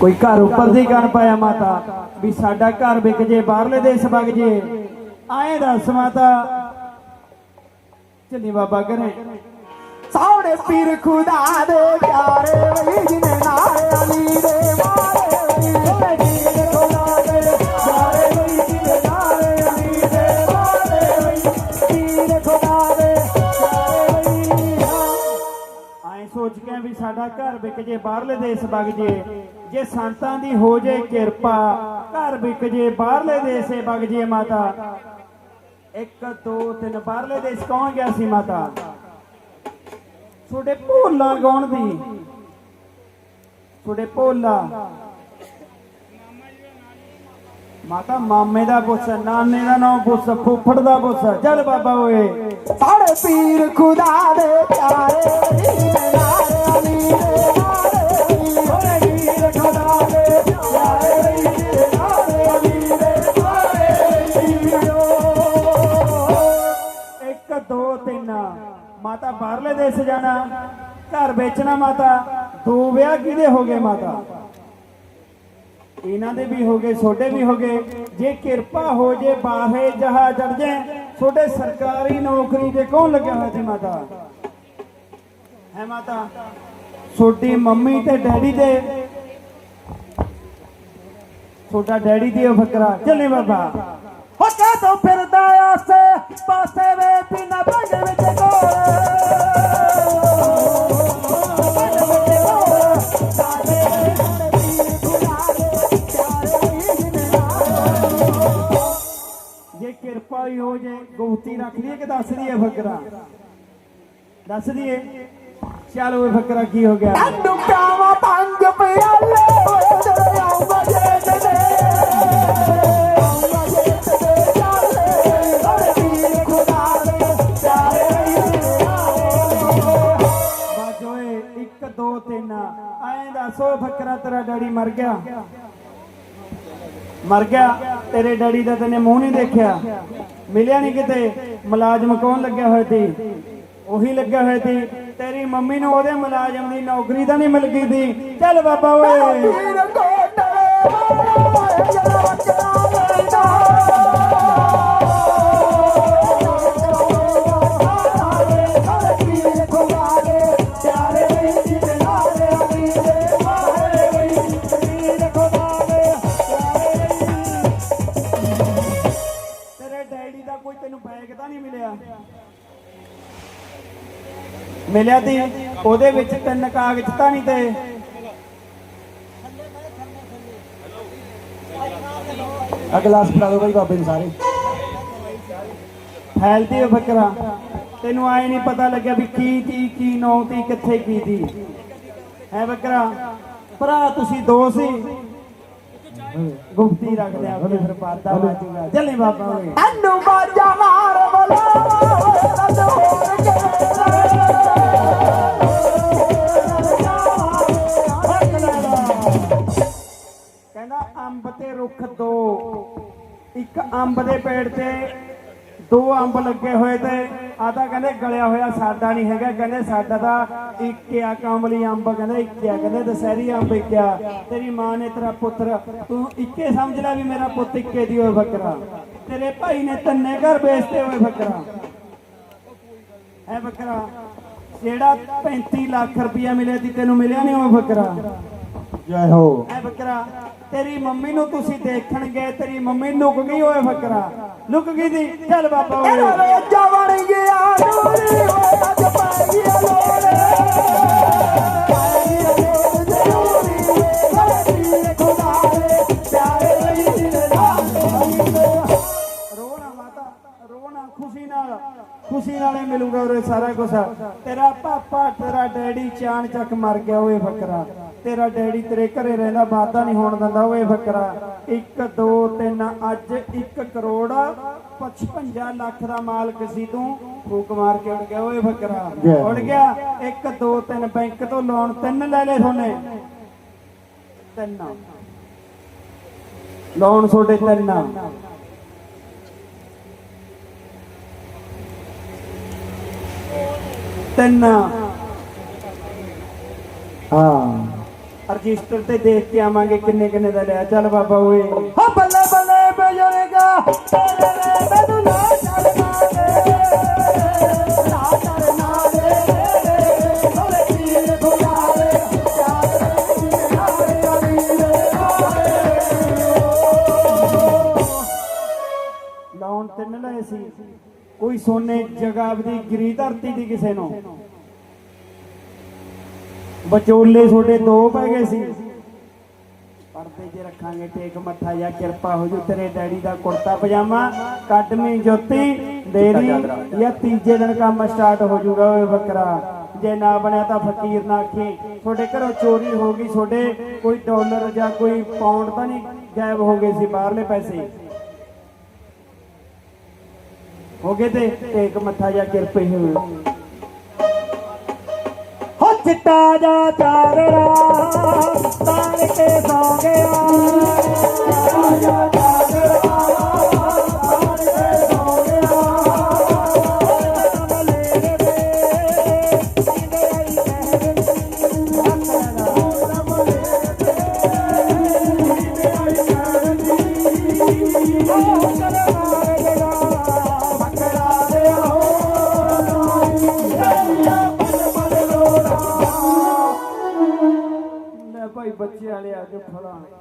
ਕੋਈ ਘਰ ਉੱਪਰ ਦੀ ਗਣ ਪਾਇਆ ਮਾਤਾ, ਵੀ ਸਾਡਾ ਘਰ ਵਿਕ ਜੇ, ਬਾਹਰਲੇ ਦੇਸ਼ ਵਗ ਜੇ। ਆਏ ਦੱਸ ਮਾਤਾ ਚੱਲੀ ਬਾਬਾ ਕਰੇ। ਸਾਉਣੇ ਪੀਰ ਖੁਦਾ ਦੇ ਪਿਆਰੇ ਵਈ ਜਿਨੇ ਨਾਰੇ ਅਲੀ ਦੇ। ਸਾਡਾ ਘਰ ਵਿਕ ਜੇ, ਬਾਹਰਲੇ ਦੇਸ਼ ਵਗ ਜੇ ਜੇ ਸੰਤਾਂ ਦੀ ਹੋ ਜੇ ਕਿਰਪਾ, ਘਰ ਵਿਕ ਜੇ, ਬਾਹਰਲੇ ਦੇਸ਼ੇ ਵਗ ਜੇ ਮਾਤਾ। ਇੱਕ, ਦੋ, ਤਿੰਨ, ਬਾਹਰਲੇ ਦੇਸ਼ ਕੌਣ ਗਿਆ ਸੀ ਮਾਤਾ? ਤੁਹਾਡੇ ਭੋਲਾ ਗਾਉਣ ਦੀ ਤੁਹਾਡੇ ਭੋਲਾ? ਮਾਤਾ, ਮਾਮੇ ਦਾ ਪੁੱਛ ਨਾਨੇ ਦਾ ਨਾਮ ਪੁੱਛ ਫੁੱਫੜ ਦਾ ਪੁੱਛ ਚੱਲ ਬਾਬਾ ਓਏ। ਸਾੜੇ ਪੀਰ ਖੁਦਾ ਦੇ ਪਿਆਰੇ ਵਈ ਜਿਨੇ ਬਾਹਰਲੇ ਦੇਸ਼ ਜਾਣਾ, ਘਰ ਵੇਚਣਾ ਮਾਤਾ, ਦੋ ਵਿਆਹ ਕਿਹਦੇ ਹੋ ਗਏ ਮਾਤਾ? ਇਹਨਾਂ ਦੇ ਵੀ ਹੋ ਗਏ ਛੋਟੇ ਵੀ ਹੋ ਗਏ। ਜੇ ਕਿਰਪਾ ਹੋ ਜੇ, ਬਾਹੇ ਜਹਾ ਚੜ ਜੇ ਛੋਟੇ ਸਰਕਾਰੀ ਨੌਕਰੀ ਤੇ ਕੌਣ ਲੱਗਿਆ ਹੋਇਆ ਸੀ ਮਾਤਾ? ਹੈ ਮਾਤਾ? ਛੋਟੀ ਮੰਮੀ ਤੇ ਡੈਡੀ ਦੇ। ਛੋਟਾ ਡੈਡੀ ਦੀ ਉਹ ਫਕਰਾ। ਚੱਲੇ ਬਾਬਾ। ਹੋ ਕਦੋਂ ਫਿਰਦਾ। ਹੀ ਹੋ ਜੇ। ਗੁਹਤੀ ਰੱਖ ਲਈਏ ਕਿ ਦੱਸ ਦਈਏ ਫਕਰਾ? ਦੱਸ ਦਈਏ। ਚੱਲ ਫਕਰਾ ਕੀ ਹੋ ਗਿਆ? ਪਿਆਵਾ ਪੰਜ ਪਿਆਲੇ ਆਉਂਦਾ ਜੇ ਜਦੇ। ਆਉਂਦਾ ਜੇ ਜਦੇ ਚਾਲੇ ਸਾਡੇ ਪੀਰ ਖੁਦਾ ਦੇ ਪਿਆਰੇ ਵੀ ਜਿਨੇ ਬਸ ਓਏ 1 2 3 ਐਂ ਦੱਸੋ ਫਕਰਾ ਤੇਰਾ ਡੈਡੀ ਮਰ ਗਿਆ? ਮਰ ਗਿਆ? ਤੇਰੇ ਡੈਡੀ ਦਾ ਤੈਨੇ ਮੂੰਹ ਨਹੀਂ ਦੇਖਿਆ। ਮਿਲਿਆ ਨਹੀਂ ਕਿਤੇ। ਮੁਲਾਜ਼ਮ ਕੌਣ ਲੱਗਿਆ ਹੋਇਆ ਸੀ? ਉਹੀ ਲੱਗਿਆ ਹੋਇਆ ਸੀ। ਤੇਰੀ ਮੰਮੀ ਨੂੰ ਉਹਦੇ ਮੁਲਾਜ਼ਮ ਦੀ ਨੌਕਰੀ ਤਾਂ ਨਹੀਂ ਮਿਲ ਗਈ ਸੀ। ਚੱਲ ਬਾਬਾ ਓਏ। ਡੈਡੀ ਕੋਈ ਤੈਨੂੰ ਬੈਗ ਤਾਂ ਨਹੀਂ ਮਿਲਿਆ? ਮਿਲਿਆ ਤੀ? ਉਹਦੇ ਵਿੱਚ ਤਿੰਨ ਕਾਗਜ਼ ਤਾਂ ਨਹੀਂ ਤੇ? ਆ ਗਲਾਸ ਫੜਾ ਦੋ ਭਾਈ ਬਾਬੇ ਨੂੰ ਸਾਰੇ। ਫੈਲਦੀ ਓ ਫਕਰਾ ਤੈਨੂੰ ਆਏ ਨਹੀਂ ਪਤਾ ਲੱਗਿਆ ਵੀ ਕੀ ਤੀ, ਕੀ ਨੌ ਤੀ, ਕਿੱਥੇ ਕੀ ਤੀ। ਹੈ ਫਕਰਾ ਭਰਾ, ਤੁਸੀਂ ਦੋ ਸੀ। ਗੁਪਤੀ ਰੱਖ ਲਿਆ ਫਿਰ ਫਿਰ ਪਾਤਾ ਬਾਜੂਗਾ ਚੱਲੇ ਬਾਬਾ ਓਏ। ਤੈਨੂੰ ਬਾਜਾ ਮਾਰ ਬੁਲਾਵਾ ਰੰਦ ਹੋਰ ਕੇ ਕਹਿੰਦਾ ਅੰਬ ਤੇ ਰੁੱਖ ਦੋ ਇੱਕ ਅੰਬ ਦੇ ਪੇੜ ਤੇ ਦੋ ਅੰਬ ਲੱਗੇ ਹੋਏ ਤੇ ਆ ਤਾਂ ਕਹਿੰਦੇ ਗਲਿਆ ਹੋਇਆ ਸਾਡਾ ਨਹੀਂ ਹੈਗਾ ਕਹਿੰਦੇ ਸਾਡਾ ਤਾਂ ਇੱਕ ਆ ਕਮਲੀ ਅੰਬ ਕਹਿੰਦੇ ਇੱਕ ਆ ਕਹਿੰਦੇ ਦਸਹਿਰੀ ਅੰਬ ਇੱਕ ਆ ਤੇਰੀ ਮਾਂ ਨੇ ਤੇਰਾ ਪੁੱਤਰ ਤੂੰ ਇੱਕੇ ਸਮਝ ਲੈ ਵੀ ਮੇਰਾ ਪੁੱਤ ਇੱਕੇ ਦੀ ਹੋਏ ਬੱਕਰਾ। ਤੇਰੇ ਭਾਈ ਨੇ ਤੰਨੇ ਘਰ ਵੇਚਦੇ ਹੋਏ ਬੱਕਰਾ। ਐ ਬੱਕਰਾ ਜਿਹੜਾ 35 ਲੱਖ ਰੁਪਇਆ ਮਿਲਿਆ ਸੀ ਤੈਨੂੰ ਮਿਲਿਆ ਨਹੀਂ ਉਹ ਬੱਕਰਾ? ਜੈ ਹੋ। ਐ ਬੱਕਰਾ ਤੇਰੀ ਮੰਮੀ ਨੂੰ ਤੁਸੀਂ ਦੇਖਣ ਗਏ ਤੇਰੀ ਮੰਮੀ ਲੁਕ ਗਈ ਓਏ ਬੱਕਰਾ। ਲੁਕ ਗਈ ਦੀ ਚੱਲ ਬਾਬਾ ਓਏ। ਇਹਦਾ ਵੇਜਾ ਬਣ ਗਿਆ ਹੋਏ ਅੱਜ ਪੈ ਲੋੜੇ ਖੁਸ਼ੀ ਨਾਲ ਖੁਸ਼ੀ ਨਾਲੇ ਮਿਲੂਗਾ ਉਰੇ ਸਾਰਾ ਕੁਝ ਤੇਰਾ ਪਾਪਾ ਤੇਰਾ ਡੈਡੀ ਚਾਣ ਚੱਕ ਮਰ ਗਿਆ ਓਏ ਬੱਕਰਾ। ਤੇਰਾ ਡੈਡੀ ਤੇਰੇ ਘਰੇ ਰਹਿੰਦਾ ਵਾਦਾ ਨਹੀਂ ਹੋਣ ਦਿੰਦਾ ਓਏ ਬੱਕਰਾ 1 2 3 ਅੱਜ 1 ਕਰੋੜ 55 ਲੱਖ ਦਾ ਮਾਲਕ ਸੀ ਤੂੰ। ਫੂਕ ਮਾਰ ਕੇ ਉੜ ਗਿਆ ਓਏ ਬੱਕਰਾ ਜੈ ਉੜ ਗਿਆ। 1 2 3 ਬੈਂਕ ਤੋਂ ਲੋਨ ਤਿੰਨ ਲੈ ਲੈ ਸੋਨੇ। ਤਿੰਨ। ਲੋਨ ਛੋਟੇ ਤਿੰਨ। ਤਿੰਨ। ਹਾਂ। ਰਜਿਸਟਰ ਤੇ ਦੇਖ ਕੇ ਆਵਾਂਗੇ ਕਿੰਨੇ ਕਿੰਨੇ ਦਾ ਲਿਆ। ਚੱਲ ਬਾਬਾ ਓਏ। ਹੋ ਬੱਲੇ ਬੱਲੇ ਬਜ਼ੁਰਗਾ ਮੈਨੂੰ ਨਾ ਦੇ ਦੇ ਦੇ ਦੇ ਲਾਉਣ ਤਿੰਨ ਲਏ ਸੀ। ਕੋਈ ਸੋਨੇ ਜਗਾਵਦੀ ਗਰੀ ਧਰਤੀ ਦੀ ਕਿਸੇ ਨੂੰ। ਵਿਚੋਲੇ ਤੁਹਾਡੇ ਦੋ ਪੈ ਗਏ ਸੀ। ਪਰਦੇ 'ਚ ਰੱਖਾਂਗੇ ਟੇਕ ਮੱਥਾ ਜਾਂ ਕਿਰਪਾ ਹੋ ਜੂ ਤੇਰੇ ਡੈਡੀ ਦਾ ਕੁੜਤਾ ਪਜਾਮਾ ਕੱਢਵੀਂ ਜੋਤੀ ਦੇਰੀ ਜਾਂ ਤੀਜੇ ਦਿਨ ਕੰਮ ਸਟਾਰਟ ਹੋ ਜੂਗਾ ਓਏ ਬੱਕਰਾ। ਜੇ ਨਾ ਬਣਿਆ ਤਾਂ ਫਕੀਰ ਨਾ ਆਖੀ ਤੁਹਾਡੇ ਘਰੋਂ ਚੋਰੀ ਹੋ ਗਈ ਤੁਹਾਡੇ ਕੋਈ ਡਾਲਰ ਜਾਂ ਕੋਈ ਪਾਉਂਡ ਤਾਂ ਨਹੀਂ ਗਾਇਬ ਹੋ ਗਏ ਸੀ ਬਾਹਰਲੇ ਪੈਸੇ। ਹੋ ਗਏ ਤੇ ਟੇਕ ਮੱਥਾ ਜਾਂ ਕਿਰਪੇ ਹੋ ਚਿੱਟਾ ਜਾ ਚਾਦਰਾ ਤਾਣ ਕੇ ਸੌ ਗਿਆ ਚਿੱਟਾ ਜਾ ਚਾਦਰਾ ਤਾਣ ਕੇ ਸੌ ਗਿਆ ਮਲੇ ਦੇ